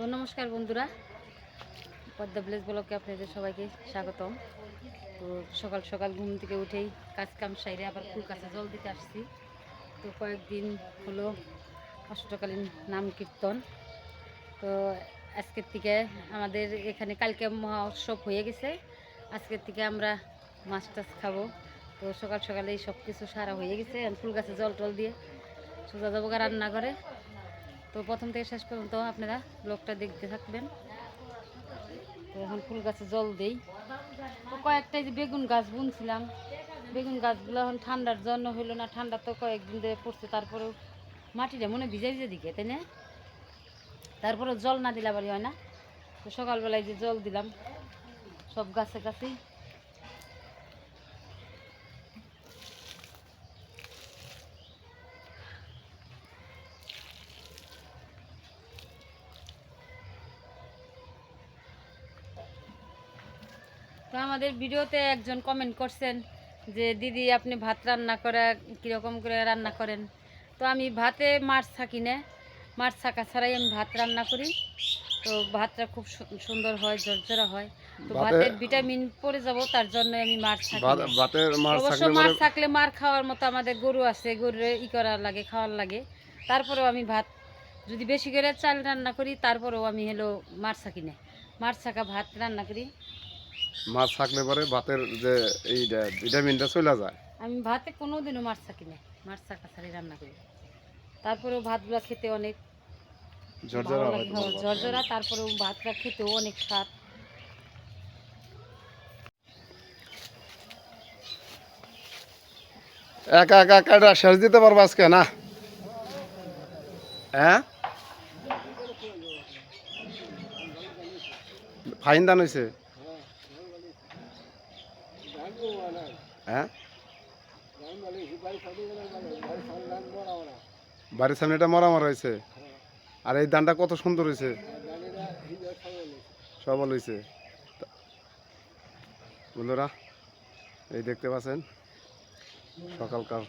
তো নমস্কার বন্ধুরা। পদ্মা ভিলেজ ব্লকে আপনাদের সবাইকে স্বাগতম। তো সকাল সকাল ঘুম থেকে উঠেই কাজ কাম সাইরে আবার ফুল কাছে জল দিতে আসছি। তো কয়েকদিন হলো অষ্টকালীন নাম কীর্তন। তো আজকের থেকে আমাদের এখানে কালকে মহোৎসব হয়ে গেছে। আজকের থেকে আমরা মাছ টাছ খাব। তো সকাল সকালে সব কিছু সারা হয়ে গেছে। ফুল গাছে জল টল দিয়ে সোজা যাব রান্না করে তো প্রথম থেকে শেষ পর্যন্ত আপনারা ব্লগটা দেখতে থাকবেন। তো এখন ফুল গাছে জল দেই। তো কয়েকটা যে বেগুন গাছ বুনছিলাম। বেগুন গাছগুলো এখন ঠান্ডার জন্য হইল না, ঠান্ডা তো কয়েকদিন ধরে পড়ছে, তারপরেও মাটিটা মনে ভিজে ভিজে দিকে, তাই না? তারপরেও জল না দিলে বাড়ি হয় না। তো সকালবেলায় যে জল দিলাম, সব গাছে গাছেই। তো আমাদের ভিডিওতে একজন কমেন্ট করছেন যে দিদি আপনি ভাত রান্না করে কীরকম করে রান্না করেন? তো আমি ভাতে মাছ থাকি না। মাছ থাকা ছাড়াই আমি ভাত রান্না করি। তো ভাতটা খুব সুন্দর হয় ঝরঝরা হয়। তো ভাতের ভিটামিন পড়ে যাব তার জন্য আমি মাছ থাকি। অবশ্য মাছ থাকলে মার খাওয়ার মতো আমাদের গরু আছে গরুর ই করার লাগে খাওয়ার লাগে। তারপরেও আমি ভাত যদি বেশি করে চাল রান্না করি তারপরেও আমি হলো মাছ থাকি না। মাছ থাকা ভাত রান্না করি। মাছ থাকলে পরে ভাতের যে এই ভিটামিনটা চলে যায়। আমি ভাতে কোনো দিনও মাছ থাকি না মাছ থাকা ছাড়ি রান্না করি। তারপরেও ভাতগুলো খেতে অনেক ঝরঝরা হয়। ঝরঝরা তারপরেও ভাতটা খেতেও অনেক স্বাদ। একা একা কাটা শেষ দিতে পারব আজকে না? হ্যাঁ? ফাইন দান হয়েছে হ্যাঁ? বাড়ির সামনে এটা মরামর হয়েছে। আর এই ধানটা কত সুন্দর হয়েছে। সবল হয়েছে। বন্ধুরা, এই দেখতে পাচ্ছেন? সকালকার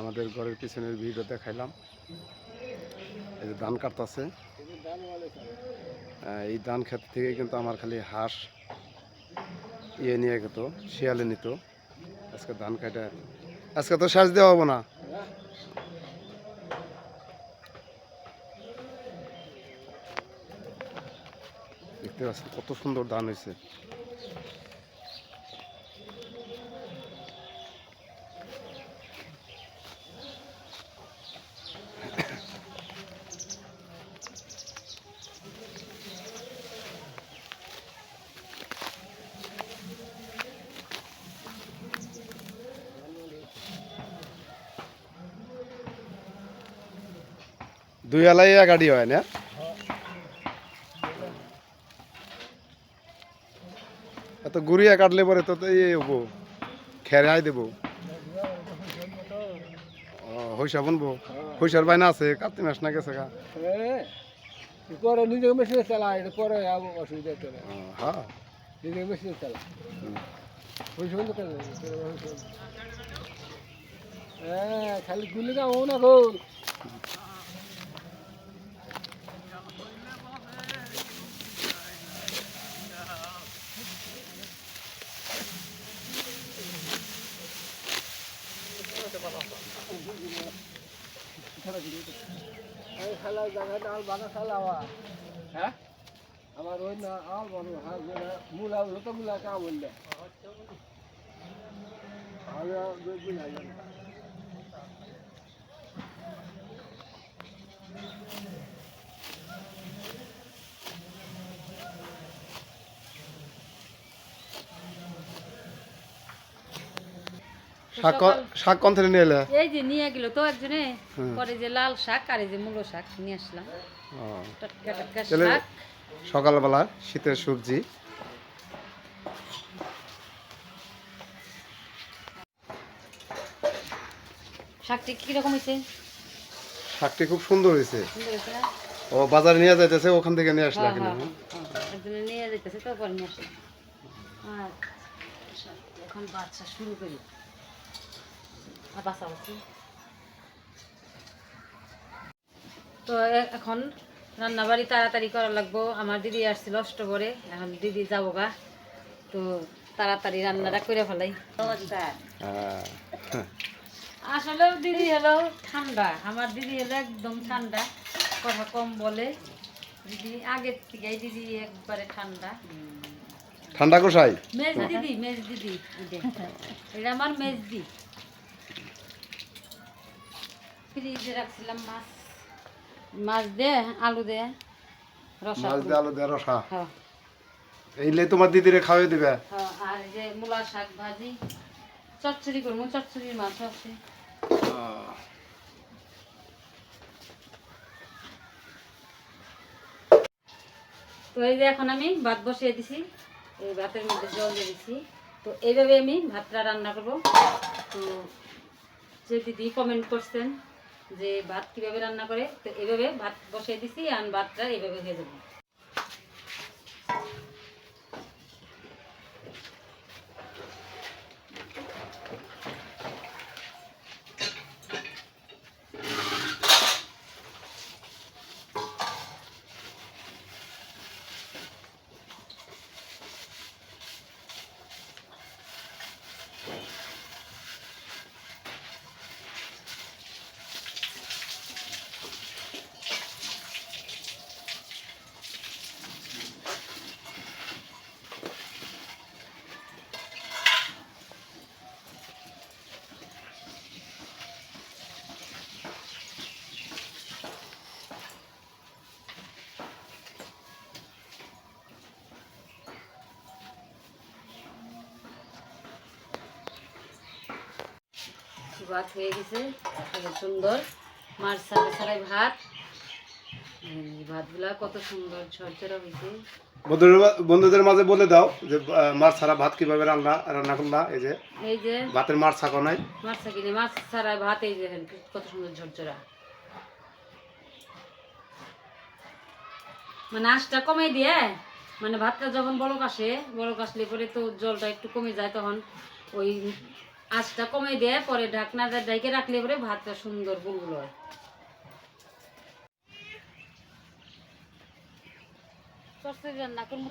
আমাদের ঘরের পিছনের ভিডিও দেখাইলাম। এই যে ধান কাটতেছে। এই ধান ক্ষেত থেকে কিন্তু আমার খালি হাঁস ইয়ে নিয়ে গেত শিয়ালে নিত। আজকে ধান কাটা। আজকে তো শ্বাস দেওয়া হব না। দেখতে পাচ্ছেন কত সুন্দর ধান হয়েছে। দুই আলাই গাড়ি হয় না? এত গুড়িয়া কাটলে পরে তো ইয়ে হব। খেরাই দেবো। হইসা বুনবো হইসার বাইনা আছে কার্তিক মাস না গেছে গা পরে নিজে মেশিনে চালায় পরে অসুবিধা চলে হ্যাঁ নিজে মেশিনে চালা সময় তো কেন হ্যাঁ খালি গুলি না ও না গোল এই খেলা জায়গাটা আর বানা খেলাওয়া হ্যাঁ আমার ওই না আর বড় হাত মুলা তো মুলা কা বললে। আমি শাক শাক কোন থেকে নিয়ে এলে? এই যে নিয়ে গেল তো একজনে। পরে যে লাল শাক আর এই যে মূলো শাক নিয়ে আসলাম। টাটকা টাটকা শাক। সকালবেলা শীতের সবজি। শাকটি কীরকম হয়েছে? শাকটি খুব সুন্দর হয়েছে। ও বাজারে নিয়ে যাইতেছে ওখান থেকে নিয়ে আসলা হ্যাঁ, কিনা? হ্যাঁ, হ্যাঁ। একজনে নিয়ে যেতেছে তো পরে নিয়ে আসলাম। এখন বাচ্চা শুরু করি। আর বাচ্চা তো এখন রান্না বাড়ি তাড়াতাড়ি করা লাগবো। আমার দিদি আসছিল অষ্টপরে এখন দিদি যাব গা। তো তাড়াতাড়ি রান্নাটা করে ফেলাই। হ্যাঁ। আসলে দিদি হলো ঠান্ডা আমার দিদি হলো একদম ঠান্ডা কথা কম বলে। দিদি আগের থেকে দিদি একবারে ঠান্ডা। ঠান্ডা কোষাই মেজ দিদি মেজ দিদি এটা আমার মেজ দি ফ্রিজে রাখছিলাম মাছ মাছ দে আলু দে রসা মাছ দিয়ে আলু দে রসা? হ্যাঁ। এইলে তোমার দিদিরে খাওয়াই দিবে? হ্যাঁ, আর যে মূলা শাক ভাজি চচ্চড়ি করব চচ্চড়ির মাছ আছে। তো এই যে এখন আমি ভাত বসিয়ে দিছি এই ভাতের মধ্যে জল দিয়ে দিছি। তো এইভাবে আমি ভাতটা রান্না করব। তো যে দিদি কমেন্ট করছেন যে ভাত কীভাবে রান্না করে, তো এভাবে ভাত বসিয়ে দিছি, আর ভাতটা এভাবে হয়ে যাবে। ভাত হয়ে গেছে। সুন্দর। মাছ ছাড়া ছাড়াই ভাত ভাতগুলা কত সুন্দর ঝরঝরা হয়েছে। বন্ধুদের মাঝে বলে দাও যে মাছ ছাড়া ভাত কীভাবে রান্না রান্না করলা? এই যে এই যে ভাতের মাছ ছাকো নাই। মাছ থাকিনি মাছ ছাড়া ভাত এই যে কত সুন্দর ঝরঝরা। মানে আঁচটা কমে দিয়ে মানে ভাতটা যখন বড় আসে বড় আসলে পরে তো জলটা একটু কমে যায় তখন ওই আঁচটা কমে দেয় পরে ঢাকনা ডাইকে রাখলে পরে ভাতটা সুন্দর বুলবুল হয়।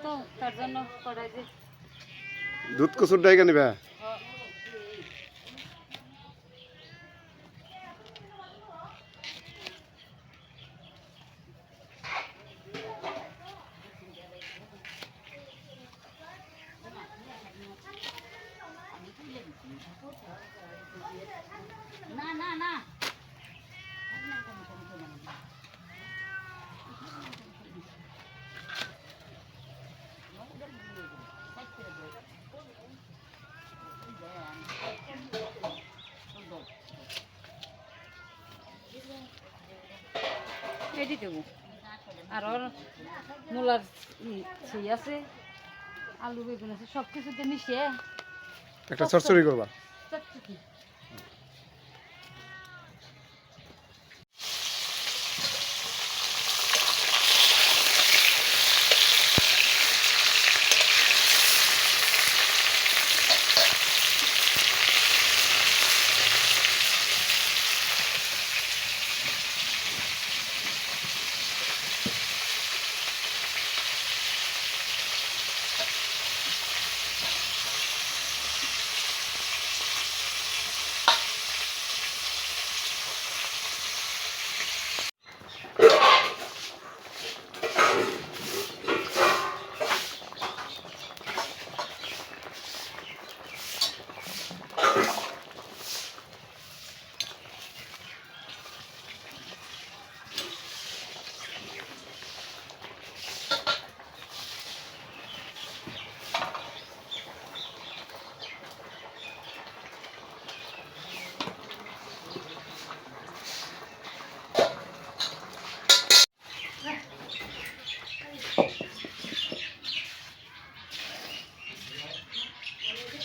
তো, তার জন্য দুধ কচুর ডাইকে নিবে? এটি দেবো। আর ওর মূলার সেই আছে আলু বেগুন আছে সব কিছুতে মিশিয়ে একটা চরচরি করবা।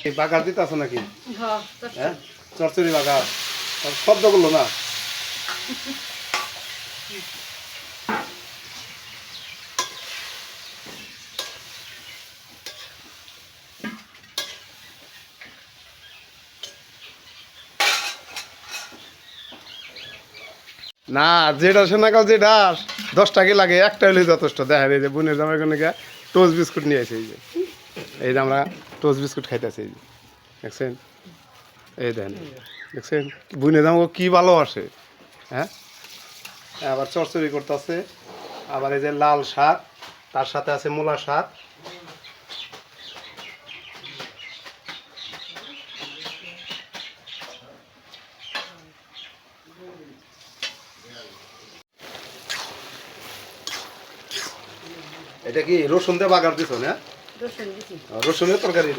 এই বাগার দিতে আছে নাকি হ্যাঁ? হ্যাঁ বাগার। শব্দ করল না? না যেটা শোনা কাল যেটা দশ টাকা লাগে? একটা হলে যথেষ্ট। দেখা যায় যে বোনের জামাই কোনো টোস্ট বিস্কুট নিয়ে আসে এই যে। এই যে আমরা টোস্ট বিস্কুট খাইতেছি দেখছেন? এই দেন, দেখছেন? বোনের জামা কি ভালোবাসে হ্যাঁ? আবার চরচড়ি করতেছে, আবার এই যে লাল শাক, তার সাথে আছে মূলা শাক। এটা কি রসুন দিয়ে বাগার দিছ, না? রসুনের তরকারি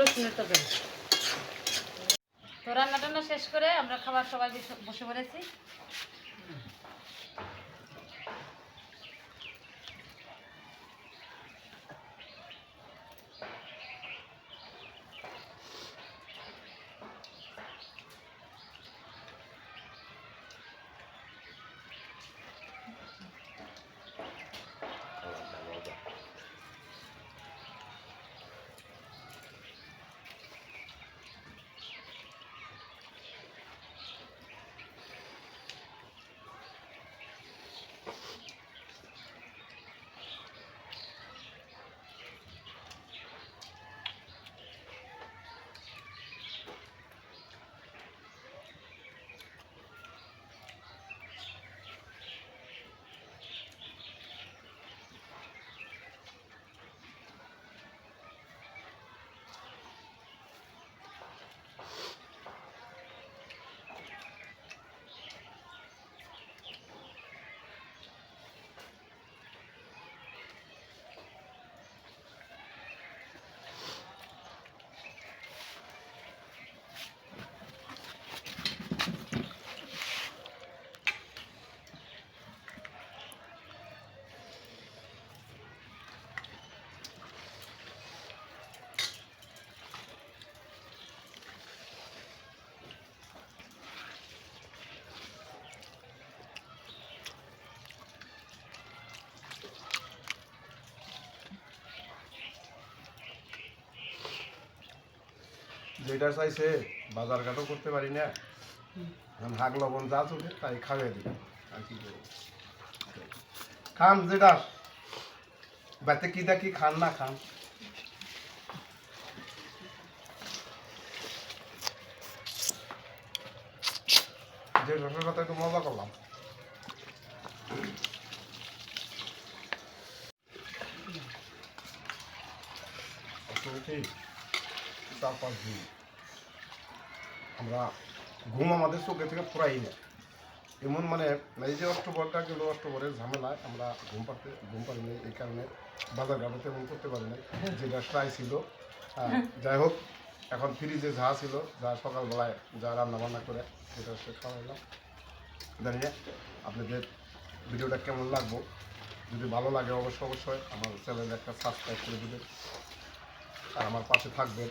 রসুনের তরকারি। তো রান্না টান্না শেষ করে আমরা খাবার সবাই বসে পড়েছি। যেটা চাইছে, বাজার ঘাটও করতে পারি না। এখন হাগ লবণ যা চলে তাই খাওয়াই দিই আর কি করব? খান যেটা। বাড়িতে কি দেখি খান না খান। যে রসের কথা একটু মজা করলাম। পাঁচ দিন আমরা ঘুম আমাদের চোখে থেকে ফুরাই না এমন মানে এই যে অক্টোবরটা গেল অক্টোবরের ঝামেলায় আমরা ঘুম পাড়তে, ঘুম পারি নাই, এই কারণে বাজার ঘাটে তেমন করতে পারি নাই। যেটা ট্রাই ছিল যাই হোক, এখন ফ্রিজে যা ছিল, যা সকালবেলায় যা রান্না বান্না করে সেটা সে খাওয়াইলাম। জানি না আপনাদের ভিডিওটা কেমন লাগবো। যদি ভালো লাগে অবশ্যই অবশ্যই আমার চ্যানেলে একটা সাবস্ক্রাইব করে দেবেন। আর আমার পাশে থাকবেন।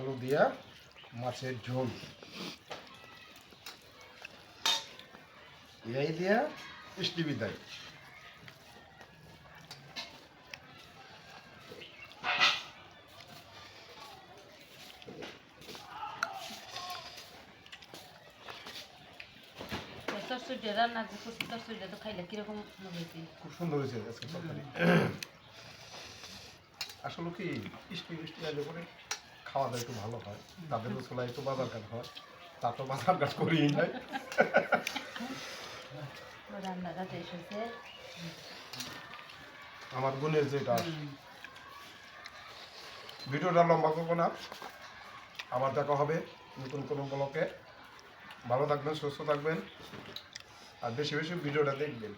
আলু দিয়া মাছের ঝোল। এই দিয়া বৃষ্টি বিদায়। তরসুইটা রান্না যে করছি তরসুইটা তো খাইলে কীরকম হয়েছে খুব সুন্দর হয়েছে আজকে তরকারি। আসলে কি বৃষ্টি বৃষ্টি আগে করে খাওয়া দাওয়া একটু ভালো হয়। তাদের চুলা একটু বাজার ঘাট হয়। তা তো বাজার ঘাট করেই নাই। আমার বোনের যেটা ভিডিওটা লম্বা করব না। আবার দেখা হবে নতুন কোনো ব্লকে। ভালো থাকবেন সুস্থ থাকবেন। আর বেশি বেশি ভিডিওটা দেখবেন।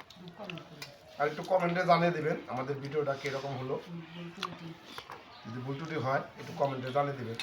আর একটু কমেন্টে জানিয়ে দেবেন আমাদের ভিডিওটা কীরকম হলো। যদি ভুল টুটি হয় একটু কমেন্টে জানিয়ে দেবেন।